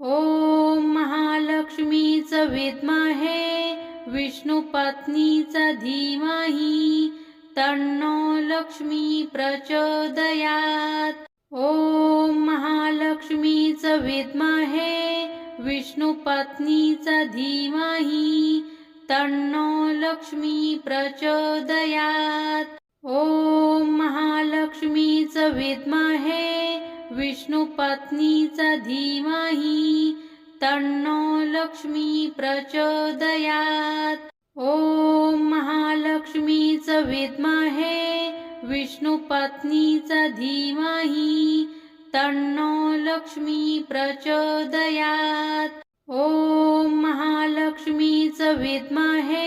ओम महालक्ष्मीच विद्महे विष्णुपत्नीच धीमहि तन्नो लक्ष्मी प्रचोदयात्। ओम महालक्ष्मीच विद्महे विष्णुपत्नीच धीमहि तन्नो लक्ष्मी प्रचोदयात्। ओम महालक्ष्मीच विद्महे विष्णुपत्नीचा धीमाही तन्नो लक्ष्मी प्रचोदयात। ओम महालक्ष्मीच विद्महे विष्णुपत्नीचा धीमाही तन्नो लक्ष्मी प्रचोदयात। ओम महालक्ष्मीच विद्महे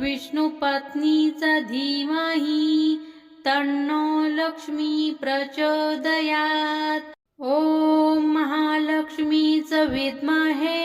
विष्णुपत्नीच धीमाही तन्नो लक्ष्मी प्रचोदयात्। ॐ महालक्ष्मीच विद्महे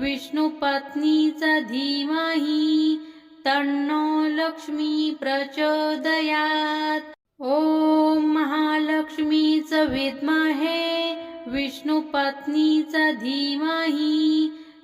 विष्णुपत्नीच धीमाही तन्नो लक्ष्मी प्रचोदयात्। ॐ महालक्ष्मीच विद्महे विष्णुपत्नीच धीमाही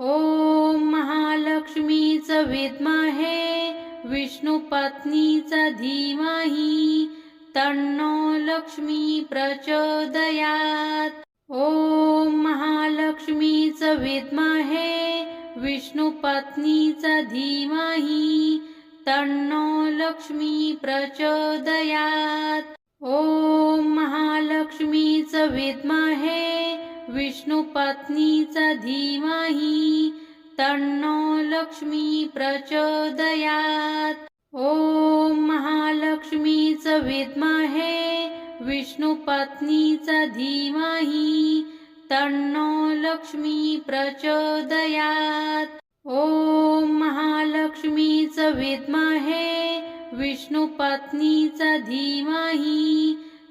ओम महालक्ष्मीच विद्महे विष्णुपत्नीच धीमाही तन्नो लक्ष्मी प्रचोदयात। ओम महालक्ष्मीच विद्महे विष्णुपत्नीच धीमहि तन्नो लक्ष्मी प्रचोदयात। ओम महालक्ष्मीच विद्महे विष्णुपत्नीच धीमाही तन्नो लक्ष्मी प्रचोदयात्. ॐ महालक्ष्मीच विद्महे विष्णुपत्नीच धीमाही तन्नो लक्ष्मी प्रचोदयात्. ॐ महालक्ष्मीच विद्महे विष्णुपत्नीचा धीमाही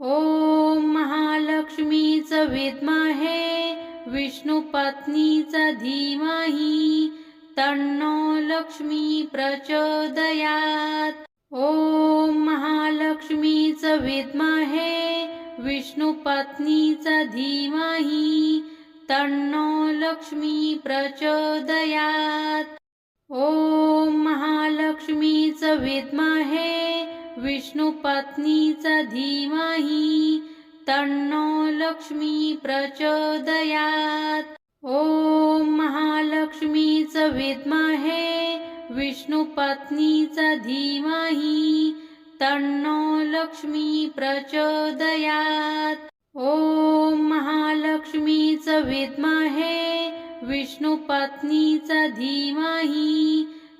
ओम महालक्ष्मीच विद्महे विष्णुपत्नीच धीमही तन्नो लक्ष्मी प्रचोदयात्। ओम महालक्ष्मीच विद्महे विष्णुपत्नीच धीमही तन्नो लक्ष्मी प्रचोदयात्। ओम महालक्ष्मीच विद्महे विष्णुपत्नीच धीमाही तन्नो लक्ष्मी प्रचोदयात्। ॐ महालक्ष्मीच विद्महे विष्णुपत्नीच धीमाही तन्नो लक्ष्मी प्रचोदयात्। ॐ महालक्ष्मीच विद्महे विष्णुपत्नीच धीमाही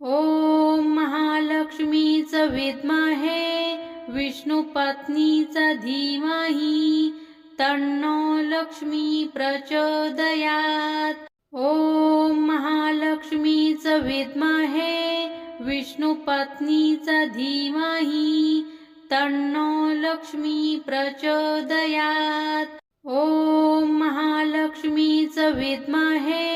ओम महालक्ष्मीच विद्महे विष्णुपत्नीचा धीमाही तन्नो लक्ष्मी प्रचोदयात. ओम महालक्ष्मीच विद्महे विष्णुपत्नीचा धीमाही तन्नो लक्ष्मी प्रचोदयात. ओम महालक्ष्मीच विद्महे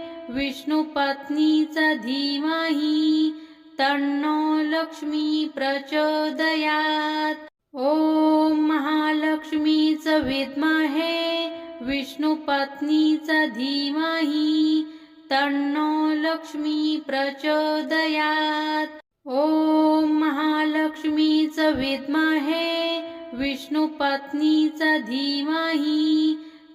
विष्णुपत्नीच धीमहि तन्नो लक्ष्मी प्रचोदयात्। ॐ महालक्ष्मीच विद्महे विष्णुपत्नीचा धीमहि तन्नो लक्ष्मी प्रचोदयात्। ॐ महालक्ष्मीच विद्महे विष्णुपत्नीचा धीमहि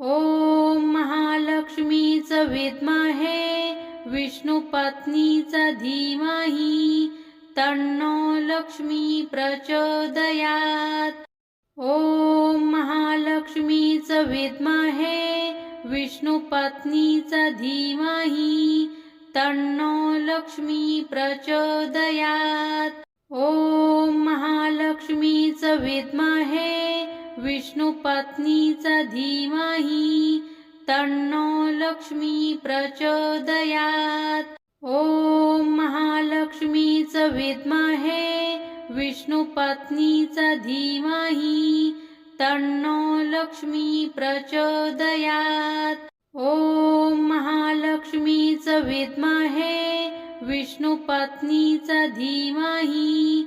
ॐ महालक्ष्मीच विद्महे विष्णुपत्नीच धीमहि तन्नो लक्ष्मी प्रचोदयात्. ॐ महालक्ष्मीच विद्महे विष्णुपत्नीच धीमहि तन्नो लक्ष्मी प्रचोदयात्. ॐ महालक्ष्मीच विद्महे विष्णुपत्नीच धीमाही तन्नो लक्ष्मी प्रचोदयात्. ॐ महालक्ष्मी विद्महे विष्णुपत्नीच धीमाही तन्नो लक्ष्मी प्रचोदयात्. ॐ महालक्ष्मीच विद्महे विष्णुपत्नीच धीमाही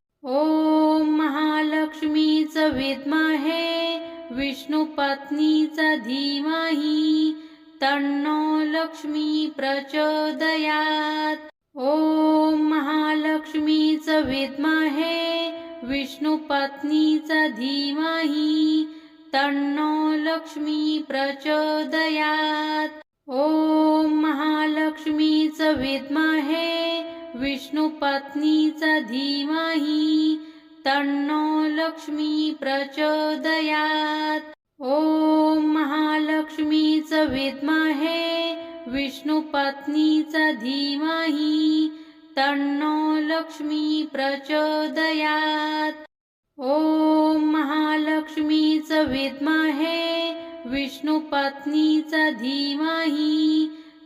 ओम महालक्ष्मीच विद्महे विष्णुपत्नीच धीमाही तन्नो लक्ष्मी प्रचोदयात। ओम महालक्ष्मीच विद्महे विष्णुपत्नीच धीमाही तन्नो लक्ष्मी प्रचोदयात। ओम महालक्ष्मीच विद्महे विष्णुपत्नीच धीमाही तन्नो लक्ष्मी प्रचोदयात्. ॐ महालक्ष्मीच विद्महे विष्णुपत्नीच धीमाही तन्नो लक्ष्मी प्रचोदयात्. ॐ महालक्ष्मीच विद्महे विष्णुपत्नीचा धीमाही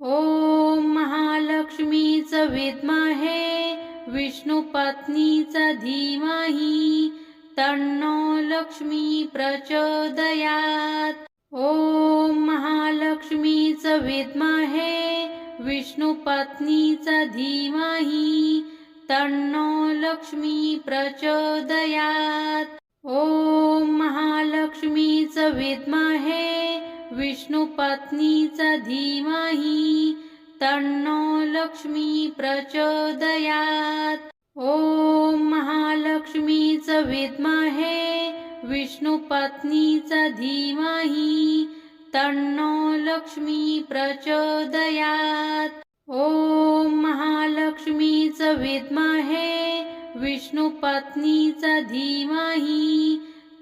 ओम महालक्ष्मीच विद्महे विष्णुपत्नीच धीमही तन्नो लक्ष्मी प्रचोदयात्. ओम महालक्ष्मीच विद्महे विष्णुपत्नीच धीमही तन्नो लक्ष्मी प्रचोदयात्. ओम महालक्ष्मीच विद्महे विष्णुपत्नीचा धीमाही तन्नो लक्ष्मी प्रचोदयात्। ॐ महालक्ष्मीच विद्महे विष्णुपत्नीचा धीमाही तन्नो लक्ष्मी प्रचोदयात्। ॐ महालक्ष्मीच विद्महे विष्णुपत्नीचा धीमाही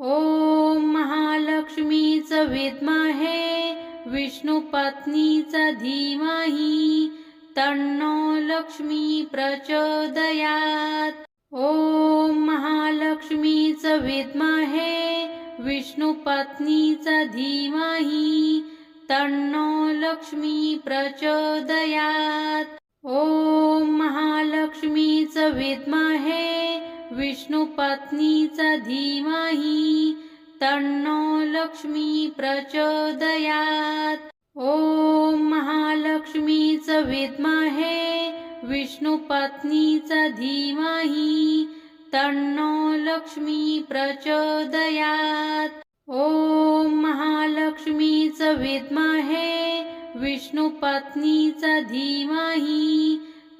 ओम महालक्ष्मीच विद्महे विष्णुपत्नीच धीमही तन्नो लक्ष्मी प्रचोदयात्. ओम महालक्ष्मीच विद्महे विष्णुपत्नीच धीमही तन्नो लक्ष्मी प्रचोदयात्. ओम महालक्ष्मीच विद्महे विष्णुपत्नीच धीमाही तन्नो लक्ष्मी प्रचोदयात्। ॐ महालक्ष्मीच विद्महे विष्णुपत्नीचा धीमाही तन्नो लक्ष्मी प्रचोदयात्। ॐ महालक्ष्मीच विद्महे विष्णुपत्नीचा धीमाही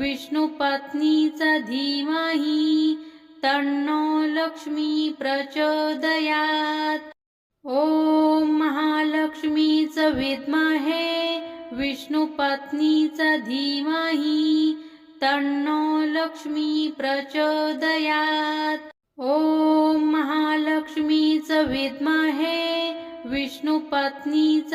विष्णू धीमाही धीमहि तन्नो लक्ष्मी प्रचोदयात्। ॐ महालक्ष्मीच विद्महे विष्णू पत्नीच धीमहि तन्नो लक्ष्मी प्रचोदयात्। ॐ महालक्ष्मीच विद्महे विष्णू पत्नीच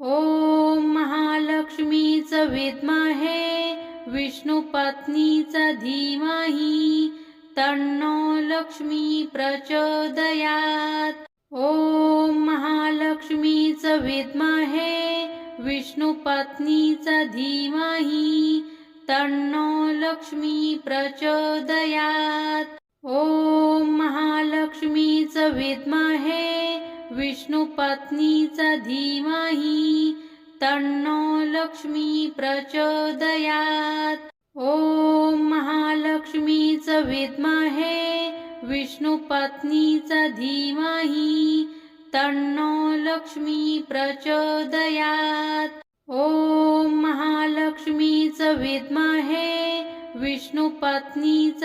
ओम महालक्ष्मीच विद्महे विष्णू पत्नीच धीमहि तन्नो लक्ष्मी प्रचोदयात। ओम महालक्ष्मीच विद्महे विष्णू पत्नीच धीमहि तन्नो लक्ष्मी प्रचोदयात। ओम महालक्ष्मीच विद्महे विष्णुपत्नीचा धीमाही धीमहि तन्नो लक्ष्मी प्रचोदयात्. ॐ महालक्ष्मीच विद्महे विष्णू पत्नीच धीमहि तन्नो लक्ष्मी प्रचोदयात्. ॐ महालक्ष्मीच विद्महे विष्णू पत्नीच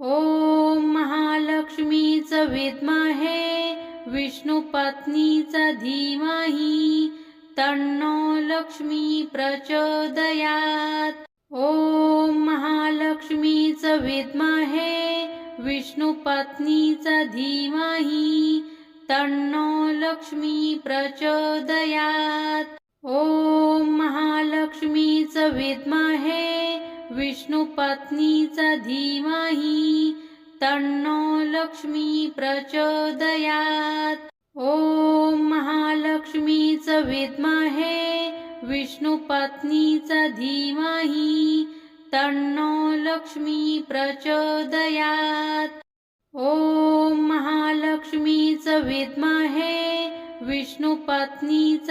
ओम महालक्ष्मीच विद्महे विष्णू पत्नीच धीमहि तन्नो लक्ष्मी प्रचोदयात्। ओम महालक्ष्मीच विद्महे विष्णू पत्नीच धीमहि तन्नो लक्ष्मी प्रचोदयात। ओम महालक्ष्मीच विद्महे विष्णू धीमाही धीमहि तन्नो लक्ष्मी प्रचोदयात्. ॐ महालक्ष्मीच विद्महे विष्णू पत्नीच धीमहि तन्नो लक्ष्मी प्रचोदयात्. ॐ महालक्ष्मीच विद्महे विष्णू पत्नीच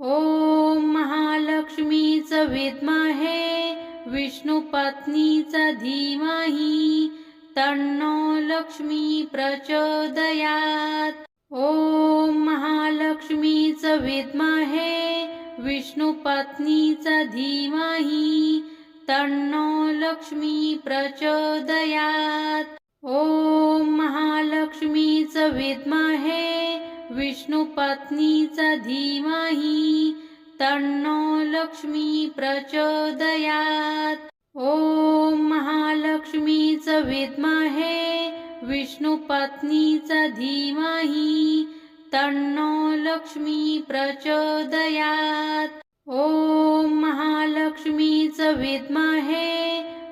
ओम महालक्ष्मीच विद्महे विष्णू पत्नीच धीमहि तन्नो लक्ष्मी प्रचोदयात। ओम महालक्ष्मी महालक्ष्मीच विद्महे धीमाही धीमहि तन्नो लक्ष्मी प्रचोदयात। ओम महालक्ष्मीच विद्महे विष्णुपत्नीचा धीमाही तन्नो लक्ष्मी प्रचोदयात्। ॐ महालक्ष्मीच विद्महे विष्णुपत्नीचा धीमाही तन्नो लक्ष्मी प्रचोदयात्। ॐ महालक्ष्मीच विद्महे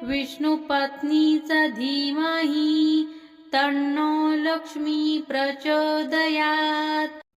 विष्णुपत्नीचा धीमाही तन्नो लक्ष्मी प्रचोदयात्